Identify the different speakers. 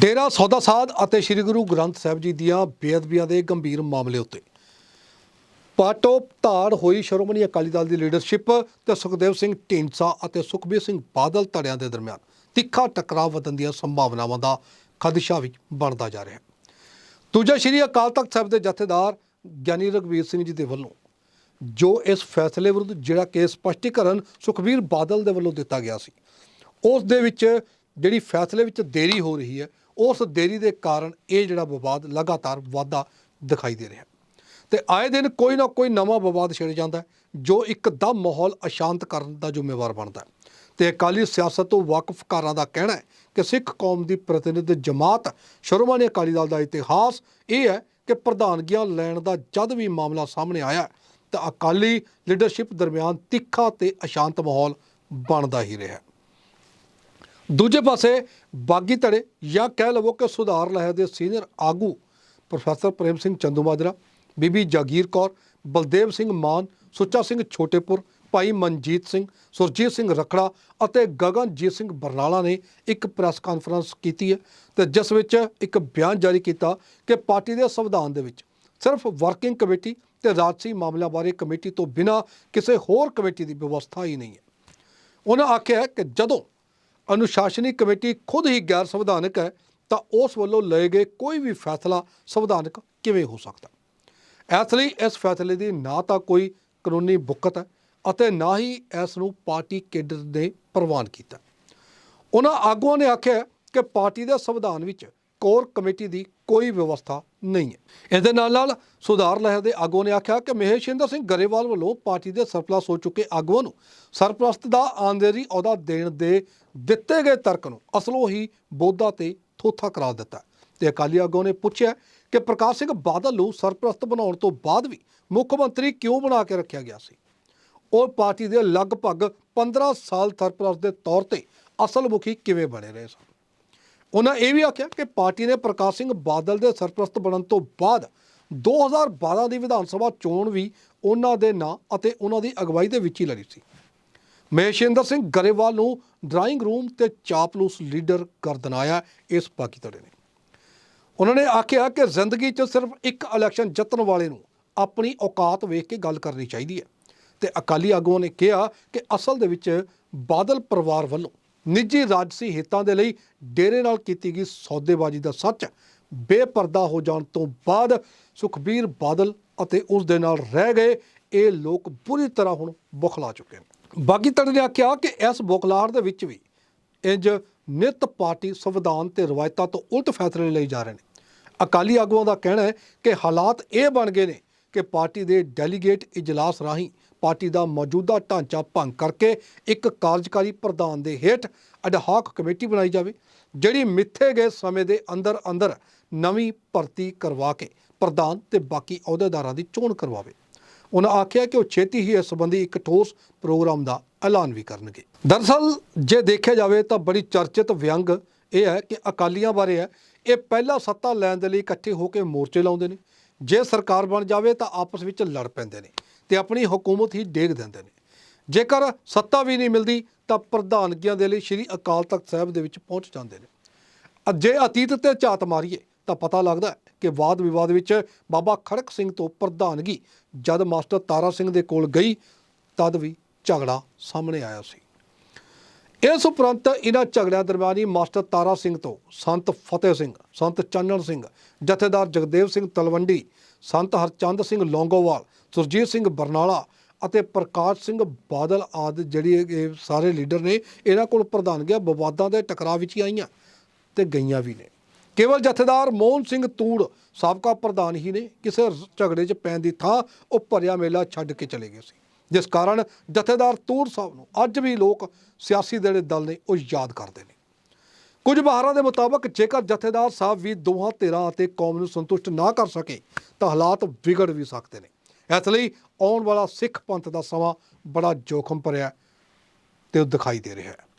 Speaker 1: ਡੇਰਾ ਸੌਦਾ ਸਾਧ ਅਤੇ ਸ੍ਰੀ ਗੁਰੂ ਗ੍ਰੰਥ ਸਾਹਿਬ ਜੀ ਦੀਆਂ ਬੇਅਦਬੀਆਂ ਦੇ ਗੰਭੀਰ ਮਾਮਲੇ ਉੱਤੇ। ਪਾਟੋ ਧਾੜ ਹੋਈ ਸ਼੍ਰੋਮਣੀ ਅਕਾਲੀ ਦਲ ਦੀ ਲੀਡਰਸ਼ਿਪ ਤੇ ਸੁਖਦੇਵ ਸਿੰਘ ਢੀਂਡਸਾ ਅਤੇ ਸੁਖਬੀਰ ਸਿੰਘ ਬਾਦਲ ਧੜਿਆਂ ਦੇ ਦਰਮਿਆਨ ਤਿੱਖਾ ਟਕਰਾਅ ਵਧਣ ਦੀਆਂ ਸੰਭਾਵਨਾਵਾਂ ਦਾ ਖਦਸ਼ਾ ਵੀ ਬਣਦਾ ਜਾ ਰਿਹਾ ਹੈ। ਦੂਜਾ ਸ਼੍ਰੀ ਅਕਾਲ ਤਖਤ ਸਾਹਿਬ ਦੇ ਜਥੇਦਾਰ ਗਿਆਨੀ ਰਗਵੀਰ ਸਿੰਘ ਜੀ ਦੇ ਵੱਲੋਂ ਜੋ ਇਸ ਫੈਸਲੇ ਵਿਰੁੱਧ ਜਿਹੜਾ ਕਿ ਸਪਸ਼ਟੀਕਰਨ ਸੁਖਬੀਰ ਬਾਦਲ ਦੇ ਵੱਲੋਂ ਦਿੱਤਾ ਗਿਆ ਸੀ, ਉਸ ਦੇ ਵਿੱਚ ਜਿਹੜੀ ਫੈਸਲੇ ਵਿੱਚ ਦੇਰੀ ਹੋ ਰਹੀ ਹੈ ਉਸ ਦੇਰੀ ਦੇ ਕਾਰਨ ਇਹ ਜਿਹੜਾ ਵਿਵਾਦ ਲਗਾਤਾਰ ਵਾਧਾ ਦਿਖਾਈ ਦੇ ਰਿਹਾ। ਹੈ ਤੇ ਆਏ ਦਿਨ ਕੋਈ ਨਾ ਕੋਈ ਨਵਾਂ ਵਿਵਾਦ ਛਿੜ ਜਾਂਦਾ ਹੈ, ਜੋ ਇੱਕਦਮ ਮਾਹੌਲ ਅਸ਼ਾਂਤ ਕਰਨ ਦਾ ਜ਼ਿੰਮੇਵਾਰ ਬਣਦਾ ਹੈ। ਤੇ ਅਕਾਲੀ ਸਿਆਸਤ ਤੋਂ ਵਾਕਿਫ ਕਾਰਾਂ ਦਾ ਕਹਿਣਾ ਹੈ ਕਿ ਸਿੱਖ ਕੌਮ ਦੀ ਪ੍ਰਤੀਨਿਧ ਜਮਾਤ ਸ਼੍ਰੋਮਣੀ ਅਕਾਲੀ ਦਲ ਦਾ ਇਤਿਹਾਸ ਇਹ ਹੈ ਕਿ ਪ੍ਰਧਾਨਗੀਆਂ ਲੈਣ ਦਾ ਜਦ ਵੀ ਮਾਮਲਾ ਸਾਹਮਣੇ ਆਇਆ, ਤਾਂ ਅਕਾਲੀ ਲੀਡਰਸ਼ਿਪ ਦਰਮਿਆਨ ਤਿੱਖਾ ਤੇ ਅਸ਼ਾਂਤ ਮਾਹੌਲ ਬਣਦਾ ਹੀ ਰਿਹਾ। ਦੂਜੇ ਪਾਸੇ ਬਾਗੀ ਧੜੇ ਜਾਂ ਕਹਿ ਲਵੋ ਕਿ ਸੁਧਾਰ ਲਹਿਰ ਦੇ ਸੀਨੀਅਰ ਆਗੂ ਪ੍ਰੋਫੈਸਰ ਪ੍ਰੇਮ ਸਿੰਘ ਚੰਦੂਮਾਜਰਾ ਬੀਬੀ ਜਾਗੀਰ ਕੌਰ, ਬਲਦੇਵ ਸਿੰਘ ਮਾਨ, ਸੁੱਚਾ ਸਿੰਘ ਛੋਟੇਪੁਰ, ਭਾਈ ਮਨਜੀਤ ਸਿੰਘ, ਸੁਰਜੀਤ ਸਿੰਘ ਰਖੜਾ ਅਤੇ ਗਗਨਜੀਤ ਸਿੰਘ ਬਰਨਾਲਾ ਨੇ ਇੱਕ ਪ੍ਰੈਸ ਕਾਨਫਰੰਸ ਕੀਤੀ ਹੈ ਤੇ ਜਿਸ ਵਿੱਚ ਇੱਕ ਬਿਆਨ ਜਾਰੀ ਕੀਤਾ ਕਿ ਪਾਰਟੀ ਦੇ ਸੰਵਿਧਾਨ ਦੇ ਵਿੱਚ ਸਿਰਫ ਵਰਕਿੰਗ ਕਮੇਟੀ ਤੇ ਰਾਜਸੀ ਮਾਮਲਿਆਂ ਬਾਰੇ ਕਮੇਟੀ ਤੋਂ ਬਿਨਾਂ ਕਿਸੇ ਹੋਰ ਕਮੇਟੀ ਦੀ ਵਿਵਸਥਾ ਹੀ ਨਹੀਂ ਹੈ। ਉਹਨਾਂ ਆਖਿਆ ਕਿ ਜਦੋਂ ਅਨੁਸ਼ਾਸਨੀ ਕਮੇਟੀ ਖੁਦ ਹੀ ਗੈਰ ਸੰਵਿਧਾਨਕ ਹੈ, ਤਾਂ ਉਸ ਵੱਲੋਂ ਲਏ ਗਏ ਕੋਈ ਵੀ ਫੈਸਲਾ ਸੰਵਿਧਾਨਕ ਕਿਵੇਂ ਹੋ ਸਕਦਾ? ਇਸ ਲਈ ਇਸ ਫੈਸਲੇ ਦੀ ਨਾ ਤਾਂ ਕੋਈ ਕਾਨੂੰਨੀ ਬੁੱਕਤ ਹੈ ਅਤੇ ਨਾ ਹੀ ਇਸ ਨੂੰ ਪਾਰਟੀ ਕੇਡਰ ਨੇ ਪ੍ਰਵਾਨ ਕੀਤਾ। ਉਹਨਾਂ ਆਗੂਆਂ ਨੇ ਆਖਿਆ ਕਿ ਪਾਰਟੀ ਦੇ ਸੰਵਿਧਾਨ ਵਿੱਚ ਕੋਰ ਕਮੇਟੀ ਦੀ ਕੋਈ ਵਿਵਸਥਾ ਨਹੀਂ ਹੈ। ਇਸ ਦੇ ਨਾਲ ਨਾਲ ਸੁਧਾਰ ਲਹਿਰ ਦੇ ਆਗੂਆਂ ਨੇ ਆਖਿਆ ਕਿ ਮਹੇਸ਼ਿੰਦਰ ਸਿੰਘ ਗਰੇਵਾਲ ਵੱਲੋਂ ਪਾਰਟੀ ਦੇ ਸਰਪਲਸ ਹੋ ਚੁੱਕੇ ਆਗੂਆਂ ਨੂੰ ਸਰਪ੍ਰਸਤ ਦਾ ਆਂਦੇਰੀ ਅਹੁਦਾ ਦੇਣ ਦੇ ਦਿੱਤੇ ਗਏ ਤਰਕ ਨੂੰ ਅਸਲੋਂ ਹੀ ਬੋਧਾ ਤੇ ਥੋਥਾ ਕਰਾ ਦਿੱਤਾ ਤੇ ਅਕਾਲੀ ਆਗੂਆਂ ਨੇ ਪੁੱਛਿਆ ਕਿ ਪ੍ਰਕਾਸ਼ ਸਿੰਘ ਬਾਦਲ ਨੂੰ ਸਰਪ੍ਰਸਤ ਬਣਾਉਣ ਤੋਂ ਬਾਅਦ ਵੀ ਮੁੱਖ ਮੰਤਰੀ ਕਿਉਂ ਬਣਾ ਕੇ ਰੱਖਿਆ ਗਿਆ ਸੀ? ਉਹ ਪਾਰਟੀ ਦੇ ਲਗਭਗ 15 ਸਾਲ ਸਰਪ੍ਰਸਤ ਦੇ ਤੌਰ ਤੇ ਅਸਲ ਮੁਖੀ ਕਿਵੇਂ ਬਣੇ ਰਹੇ ਸਨ? ਉਹਨਾਂ ਇਹ ਵੀ ਆਖਿਆ ਕਿ ਪਾਰਟੀ ਨੇ ਪ੍ਰਕਾਸ਼ ਸਿੰਘ ਬਾਦਲ ਦੇ ਸਰਪ੍ਰਸਤ ਬਣਨ ਤੋਂ ਬਾਅਦ 2012 ਦੀ ਵਿਧਾਨ ਸਭਾ ਚੋਣ ਵੀ ਉਹਨਾਂ ਦੇ ਨਾਂ ਅਤੇ ਉਹਨਾਂ ਦੀ ਅਗਵਾਈ ਦੇ ਵਿੱਚ ਹੀ ਲੜੀ ਸੀ। ਮਹੇਸ਼ਿੰਦਰ ਸਿੰਘ ਗਰੇਵਾਲ ਨੂੰ ਡਰਾਇੰਗ ਰੂਮ ਤੇ ਚਾਪਲੂਸ ਲੀਡਰ ਕਰ ਦਿਨਾਇਆ ਇਸ ਬਾਕੀ ਧੜੇ ਨੇ। ਉਹਨਾਂ ਨੇ ਆਖਿਆ ਕਿ ਜ਼ਿੰਦਗੀ 'ਚ ਸਿਰਫ ਇੱਕ ਇਲੈਕਸ਼ਨ ਜਿੱਤਣ ਵਾਲੇ ਨੂੰ ਆਪਣੀ ਔਕਾਤ ਵੇਖ ਕੇ ਗੱਲ ਕਰਨੀ ਚਾਹੀਦੀ ਹੈ ਤੇ ਅਕਾਲੀ ਆਗੂਆਂ ਨੇ ਕਿਹਾ ਕਿ ਅਸਲ ਦੇ ਵਿੱਚ ਬਾਦਲ ਪਰਿਵਾਰ ਵੱਲੋਂ ਨਿੱਜੀ ਰਾਜਸੀ ਹਿੱਤਾਂ ਦੇ ਲਈ ਡੇਰੇ ਨਾਲ ਕੀਤੀ ਗਈ ਸੌਦੇਬਾਜ਼ੀ ਦਾ ਸੱਚ ਬੇਪਰਦਾ ਹੋ ਜਾਣ ਤੋਂ ਬਾਅਦ ਸੁਖਬੀਰ ਬਾਦਲ ਅਤੇ ਉਸ ਦੇ ਨਾਲ ਰਹਿ ਗਏ, ਇਹ ਲੋਕ ਬੁਰੀ ਤਰ੍ਹਾਂ ਹੁਣ ਬੁਖਲਾ ਚੁੱਕੇ ਨੇ। ਬਾਗੀ ਤੜ ਨੇ ਆਖਿਆ ਕਿ ਇਸ ਬੁਖਲਾੜ ਦੇ ਵਿੱਚ ਵੀ ਇੰਜ ਨਿਤ ਪਾਰਟੀ ਸੰਵਿਧਾਨ ਤੇ ਰਵਾਇਤਾਂ ਤੋਂ ਉਲਟ ਫੈਸਲੇ ਲਈ ਜਾ ਰਹੇ ਨੇ। ਅਕਾਲੀ ਆਗੂਆਂ ਦਾ ਕਹਿਣਾ ਹੈ ਕਿ ਹਾਲਾਤ ਇਹ ਬਣ ਗਏ ਨੇ ਕਿ ਪਾਰਟੀ ਦੇ ਡੈਲੀਗੇਟ ਇਜਲਾਸ ਰਾਹੀਂ ਪਾਰਟੀ ਦਾ ਮੌਜੂਦਾ ਢਾਂਚਾ ਭੰਗ ਕਰਕੇ ਇੱਕ ਕਾਰਜਕਾਰੀ ਪ੍ਰਧਾਨ ਦੇ ਹੇਠ ਅਡਹਾਕ ਕਮੇਟੀ ਬਣਾਈ ਜਾਵੇ, ਜਿਹੜੀ ਮਿੱਥੇ ਗਏ ਸਮੇਂ ਦੇ ਅੰਦਰ ਅੰਦਰ ਨਵੀਂ ਭਰਤੀ ਕਰਵਾ ਕੇ ਪ੍ਰਧਾਨ ਤੇ ਬਾਕੀ ਅਹੁਦੇਦਾਰਾਂ ਦੀ ਚੋਣ ਕਰਵਾਵੇ। ਉਹਨਾਂ ਆਖਿਆ ਕਿ ਉਹ ਛੇਤੀ ਹੀ ਇਸ ਸੰਬੰਧੀ ਇੱਕ ਠੋਸ ਪ੍ਰੋਗਰਾਮ ਦਾ ਐਲਾਨ ਵੀ ਕਰਨਗੇ। ਦਰਅਸਲ ਜੇ ਦੇਖਿਆ ਜਾਵੇ ਤਾਂ ਬੜੀ ਚਰਚਿਤ ਵਿਅੰਗ ਇਹ ਹੈ ਕਿ ਅਕਾਲੀਆਂ ਬਾਰੇ ਹੈ, ਇਹ ਪਹਿਲਾਂ ਸੱਤਾ ਲੈਣ ਦੇ ਲਈ ਇਕੱਠੇ ਹੋ ਕੇ ਮੋਰਚੇ ਲਾਉਂਦੇ ਨੇ। ਜੇ ਸਰਕਾਰ ਬਣ ਜਾਵੇ ਤਾਂ ਆਪਸ ਵਿੱਚ ਲੜ ਪੈਂਦੇ ਨੇ। ਤੇ ਆਪਣੀ ਹਕੂਮਤ ਹੀ ਡੇਗ ਦਿੰਦੇ ਨੇ। ਜੇਕਰ ਸੱਤਾ ਵੀ ਨਹੀਂ ਮਿਲਦੀ, ਤਾਂ ਪ੍ਰਧਾਨਗੀਆਂ ਦੇ ਲਈ ਸ੍ਰੀ ਅਕਾਲ ਤਖਤ ਸਾਹਿਬ ਦੇ ਵਿੱਚ ਪਹੁੰਚ ਜਾਂਦੇ ਨੇ। ਜੇ ਅਤੀਤ ਤੇ ਝਾਤ ਮਾਰੀਏ, ਤਾਂ ਪਤਾ ਲੱਗਦਾ ਹੈ ਕਿ ਵਾਦ ਵਿਵਾਦ ਵਿੱਚ ਬਾਬਾ ਖੜਕ ਸਿੰਘ ਤੋਂ ਪ੍ਰਧਾਨਗੀ ਜਦ ਮਾਸਟਰ ਤਾਰਾ ਸਿੰਘ ਦੇ ਕੋਲ ਗਈ, ਤਦ ਵੀ ਝਗੜਾ ਸਾਹਮਣੇ ਆਇਆ ਸੀ। ਇਸ ਉਪਰੰਤ ਇਹਨਾਂ ਝਗੜਿਆਂ ਦਰਮਿਆਨ ਹੀ ਮਾਸਟਰ ਤਾਰਾ ਸਿੰਘ ਤੋਂ ਸੰਤ ਫਤਿਹ ਸਿੰਘ, ਸੰਤ ਚੰਨਣ ਸਿੰਘ, ਜਥੇਦਾਰ ਜਗਦੇਵ ਸਿੰਘ ਤਲਵੰਡੀ, ਸੰਤ ਹਰਚੰਦ ਸਿੰਘ ਲੌਂਗੋਵਾਲ ਸੁਰਜੀਤ ਸਿੰਘ ਬਰਨਾਲਾ ਅਤੇ ਪ੍ਰਕਾਸ਼ ਸਿੰਘ ਬਾਦਲ ਆਦਿ ਜਿਹੜੇ ਇਹ- ਇਹ ਸਾਰੇ ਲੀਡਰ ਨੇ, ਇਹਨਾਂ ਕੋਲ ਪ੍ਰਧਾਨਗੀਆਂ ਵਿਵਾਦਾਂ ਦੇ ਟਕਰਾਅ ਵਿੱਚ ਹੀ ਆਈਆਂ ਤੇ ਗਈਆਂ ਵੀ ਨੇ। ਕੇਵਲ ਜਥੇਦਾਰ ਮੋਹਨ ਸਿੰਘ ਤੂੜ ਸਾਬਕਾ ਪ੍ਰਧਾਨ ਹੀ ਨੇ, ਕਿਸੇ ਝਗੜੇ 'ਚ ਪੈਣ ਦੀ ਥਾਂ ਉਹ ਭਰਿਆ ਮੇਲਾ ਛੱਡ ਕੇ ਚਲੇ ਗਏ ਸੀ। ਜਿਸ ਕਾਰਨ ਜਥੇਦਾਰ ਤੂੜ ਸਾਹਿਬ ਨੂੰ ਅੱਜ ਵੀ ਲੋਕ ਸਿਆਸੀ ਜਿਹੜੇ ਦਲ ਨੇ, ਉਹ ਯਾਦ ਕਰਦੇ ਨੇ। ਕੁਝ ਬਹਾਰਾਂ ਦੇ ਮੁਤਾਬਕ ਜੇਕਰ ਜਥੇਦਾਰ ਸਾਹਿਬ ਵੀ ਦੋਹਾਂ ਧਿਰਾਂ ਅਤੇ ਕੌਮ ਨੂੰ ਸੰਤੁਸ਼ਟ ਨਾ ਕਰ ਸਕੇ, ਤਾਂ ਹਾਲਾਤ ਵਿਗੜ ਵੀ ਸਕਦੇ ਨੇ। ਇਸ ਲਈ ਆਉਣ ਵਾਲਾ ਸਿੱਖ ਪੰਥ ਦਾ ਸਮਾਂ ਬੜਾ ਜੋਖਮ ਭਰਿਆ ਤੇ ਉਹ ਦਿਖਾਈ ਦੇ ਰਿਹਾ ਹੈ।